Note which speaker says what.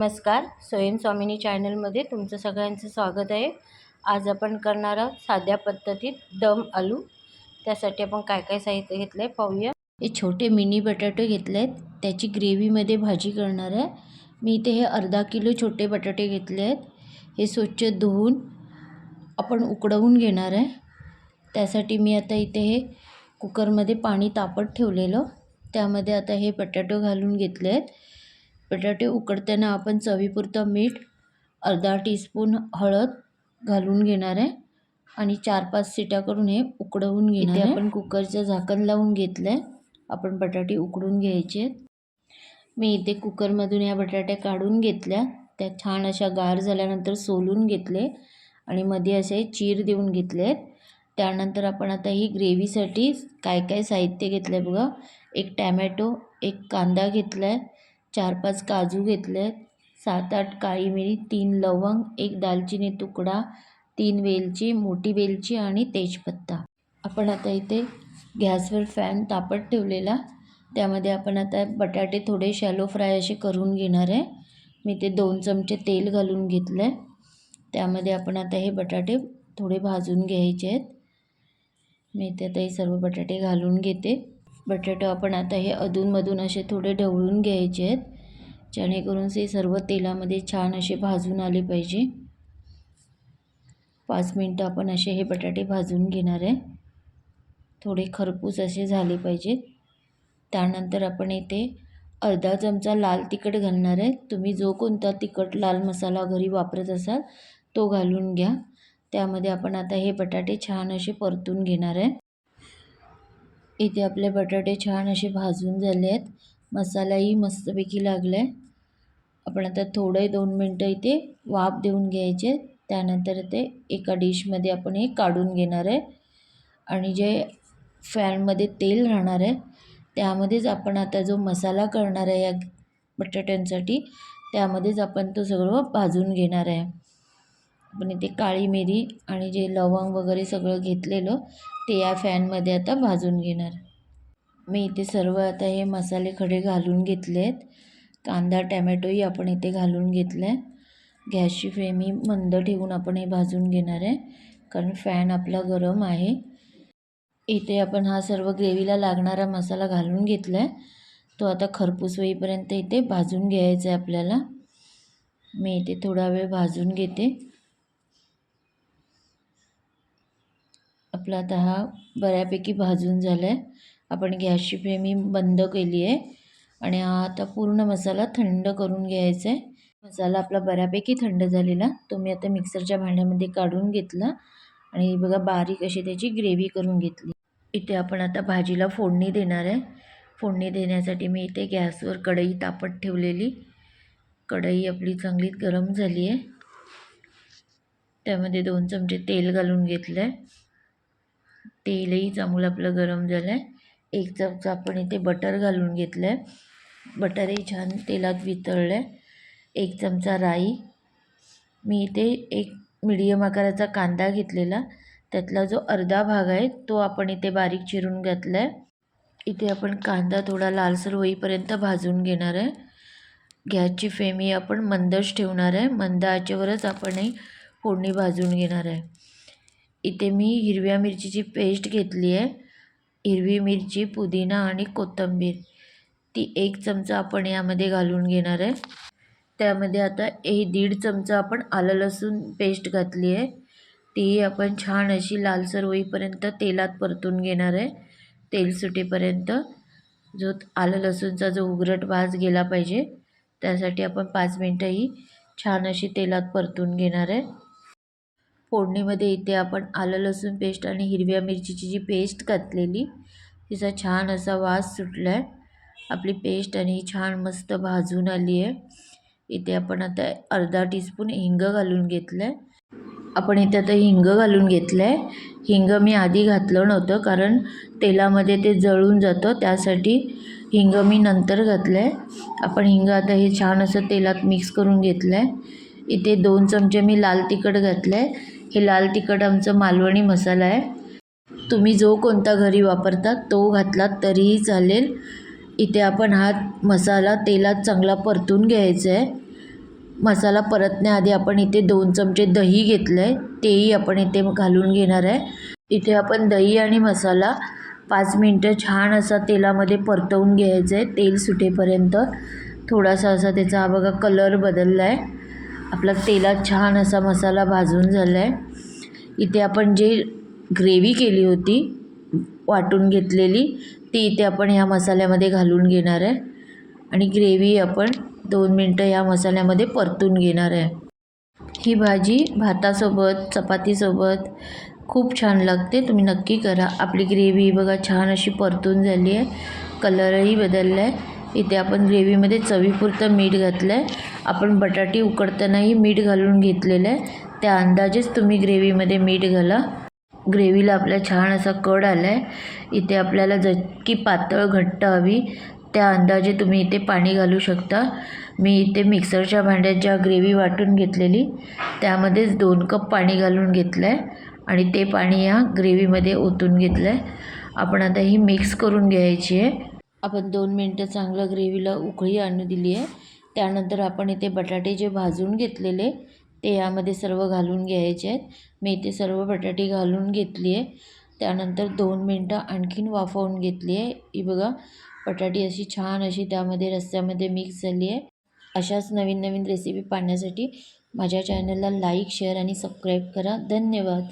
Speaker 1: नमस्कार. स्वयं स्वामिनी चॅनलमध्ये तुमचं सगळ्यांचं स्वागत आहे. आज आपण करणार आहोत साध्या पद्धतीत दम आलू. त्यासाठी आपण काय काय साहित्य घेतलं आहे पाहूया. हे छोटे मिनी बटाटे घेतले आहेत त्याची ग्रेव्हीमध्ये भाजी करणार आहे. मी इथे हे अर्धा किलो छोटे बटाटे घेतले आहेत हे स्वच्छ धुवून आपण उकडवून घेणार आहे. त्यासाठी मी आता इथे हे कुकरमध्ये पाणी तापत ठेवलेलं. त्यामध्ये आता हे बटाटे घालून घेतले आहेत बटाटे उकडताना आपण चवीपुरतं मीठ अर्धा टीस्पून हळद घालून घेणार आहे आणि चार पाच सिट्या करून हे उकडवून घेणार आहे. आपण कुकरचं झाकण लावून घेतलं आहे आपण बटाटे उकडून घ्यायचे आहेत. मी इथे कुकरमधून या बटाट्या काढून घेतल्या. त्या छान अशा गार झाल्यानंतर सोलून घेतले आणि मध्ये असे चीर देऊन घेतले आहेत. त्यानंतर आपण आता ही ग्रेव्हीसाठी काय काय साहित्य घेतलं आहे बघा. एक टॅमॅटो एक कांदा घेतला आहे चार पाच काजू घेतले. आहेत सात आठ काळी मिरी तीन लवंग एक दालचिनी तुकडा तीन वेलची मोठी वेलची आणि तेजपत्ता. आपण आता इथे गॅसवर फॅन तापत ठेवलेला. त्यामध्ये आपण आता बटाटे थोडे शॅलो फ्राय असे करून घेणार आहे. मी ते दोन चमचे तेल घालून घेतलं. आहे त्यामध्ये आपण आता हे बटाटे थोडे भाजून घ्यायचे आहेत. मी ते आता हे सर्व बटाटे घालून घेते. बटाटे आपण आता हे अधूनमधून असे थोडे ढवळून घ्यायचे आहेत. जेणेकरून ते सर्व तेलामध्ये छान असे भाजून आले पाहिजे. पाच मिनटं आपण असे हे बटाटे भाजून घेणार आहे. थोडे खरपूस असे झाले पाहिजेत. त्यानंतर आपण इथे अर्धा चमचा लाल तिखट घालणार आहे. तुम्ही जो कोणता तिखट लाल मसाला घरी वापरत असाल तो घालून घ्या. त्यामध्ये आपण आता हे बटाटे छान असे परतून घेणार आहे. इथे आपले बटाटे छान असे भाजून झाले आहेत मसालाही मस्तपैकी लागला आहे आपण आता थोडे दोन मिनटं इथे वाफ देऊन घ्यायचे. त्यानंतर ते एका डिशमध्ये आपण हे काढून घेणार आहे. आणि जे फॅनमध्ये तेल राहणार आहे त्यामध्येच आपण आता जो मसाला करणार आहे या बटाट्यांसाठी त्यामध्येच आपण तो सगळं भाजून घेणार आहे. म्हणजे आपण इथे काळी मिरी आणि जे लवंग वगैरे सगळं घेतलेलं ते या फॅनमध्ये आता भाजून घेणार. मी इथे सर्व आता हे मसाले खडे घालून घेतले आहेत कांदा टॅमॅटोही आपण इथे घालून घेतलं आहे गॅसची फ्लेम ही मंद ठेवून आपण हे भाजून घेणार आहे कारण फॅन आपला गरम आहे. इथे आपण हा सर्व ग्रेव्हीला लागणारा मसाला घालून घेतला आहे तो आता खरपूस होईपर्यंत इथे भाजून घ्यायचा आहे आपल्याला. मी इथे थोडा वेळ भाजून घेते. आपला आता हा बऱ्यापैकी भाजून झाला आहे आपण गॅसची फ्लेम बंद केली आहे आणि हा आता पूर्ण मसाला थंड करून घ्यायचा आहे मसाला आपला बऱ्यापैकी थंड झालेला. तो मी आता मिक्सरच्या भांड्यामध्ये काढून घेतला. आणि बघा बारीक अशी त्याची ग्रेव्ही करून घेतली. इथे आपण आता भाजीला फोडणी देणार आहे. फोडणी देण्यासाठी मी इथे गॅसवर कढई तापत ठेवलेली. कढई आपली चांगली गरम झाली आहे त्यामध्ये दोन चमचे तेल घालून घेतलं आहे तेलही चांगलं आपलं गरम झालं आहे एक चमचा आपण इथे बटर घालून घेतलं आहे बटरही छान तेलात वितळलं आहे एक चमचा राई. मी इथे एक मिडियम आकाराचा कांदा घेतलेला. त्यातला जो अर्धा भाग आहे तो आपण इथे बारीक चिरून घातला आहे इथे आपण कांदा थोडा लालसर होईपर्यंत भाजून घेणार आहे. गॅसची फेम ही आपण मंदच ठेवणार आहे. मंद आचेवरच आपण ही फोडणी भाजून घेणार आहे. इथे मी हिरव्या मिरचीची पेस्ट घेतली आहे. हिरवी मिरची पुदिना आणि कोथिंबीर. ती एक चमचा आपण यामध्ये घालून घेणार आहे. त्यामध्ये आता हे दीड चमचा आपण आलं लसूण पेस्ट घातली आहे. तीही आपण छान अशी लालसर होईपर्यंत तेलात परतून घेणार आहे. तेल सुटेपर्यंत. जो आलं लसूणचा जो उघरट वास गेला पाहिजे त्यासाठी आपण पाच मिनटं ही छान अशी तेलात परतून घेणार आहे. फोडणीमध्ये इथे आपण आलं लसूण पेस्ट आणि हिरव्या मिरचीची जी पेस्ट घातलेली तिचा छान असा वास सुटला आहे आपली पेस्ट आणि छान मस्त भाजून आली आहे. इथे आपण आता अर्धा टीस्पून हिंग घालून घेतलं आहे आपण इथे आता हिंग घालून घेतलं आहे हिंग मी आधी घातलं नव्हतं कारण तेलामध्ये ते जळून जातं त्यासाठी हिंग मी नंतर घातलं आहे आपण हिंग आता हे छान असं तेलात मिक्स करून घेतलं आहे इथे दोन चमचे मी लाल तिखट घातलं आहे हे लाल तिखट आमचं मालवणी मसाला आहे. तुम्ही जो कोणता घरी वापरता तो घातलात तरीही चालेल. इथे आपण हा मसाला तेलात चांगला परतून घ्यायचा आहे. मसाला परतण्याआधी आपण इथे दोन चमचे दही घेतलं आहे तेही आपण इथे घालून घेणार आहे. इथे आपण दही आणि मसाला पाच मिनटं छान असा तेलामध्ये परतवून घ्यायचं आहे. तेल सुटेपर्यंत. थोडासा असा त्याचा हा बघा कलर बदलला आहे आपला तेलात छान असा मसाला भाजून झाला आहे इथे आपण जे ग्रेव्ही केली होती वाटून घेतलेली ती इथे आपण ह्या मसाल्यामध्ये घालून घेणार आहे. आणि ग्रेव्ही आपण दोन मिनटं ह्या मसाल्यामध्ये परतून घेणार आहे. ही भाजी भातासोबत चपातीसोबत खूप छान लागते. तुम्ही नक्की करा. आपली ग्रेव्ही बघा छान अशी परतून झाली आहे. कलरही बदलला आहे इथे आपण ग्रेव्हीमध्ये चवीपुरतं मीठ घातलं आहे आपण बटाटे उकडतानाही मीठ घालून घेतलेलं आहे. त्या अंदाजेच तुम्ही ग्रेव्हीमध्ये मीठ घाला. ग्रेव्हीला आपल्या छान असा कड आला आहे इथे आपल्याला जितकी पातळ घट्ट हवी त्या अंदाजे तुम्ही इथे पाणी घालू शकता. मी इथे मिक्सरच्या भांड्यात ज्या ग्रेव्ही वाटून घेतलेली. त्यामध्येच दोन कप पाणी घालून घेतलं आहे आणि ते पाणी या ग्रेव्हीमध्ये ओतून घेतलं आहे आपण आता ही मिक्स करून घ्यायची आहे. आपण दोन मिनटं चांगलं ग्रेव्हीला उकळी आणू दिली आहे. त्यानंतर आपण इथे बटाटे जे भाजून घेतलेले ते यामध्ये सर्व घालून घ्यायचे आहेत. मी इथे सर्व बटाटे घालून घेतली आहे त्यानंतर दोन मिनटं आणखीन वाफवून घेतली आहे ही बघा बटाटी अशी छान अशी त्यामध्ये रस्त्यामध्ये मिक्स झाली आहे अशाच नवीन नवीन रेसिपी पाहण्यासाठी माझ्या चॅनलला लाईक शेअर आणि सबस्क्राईब करा. धन्यवाद.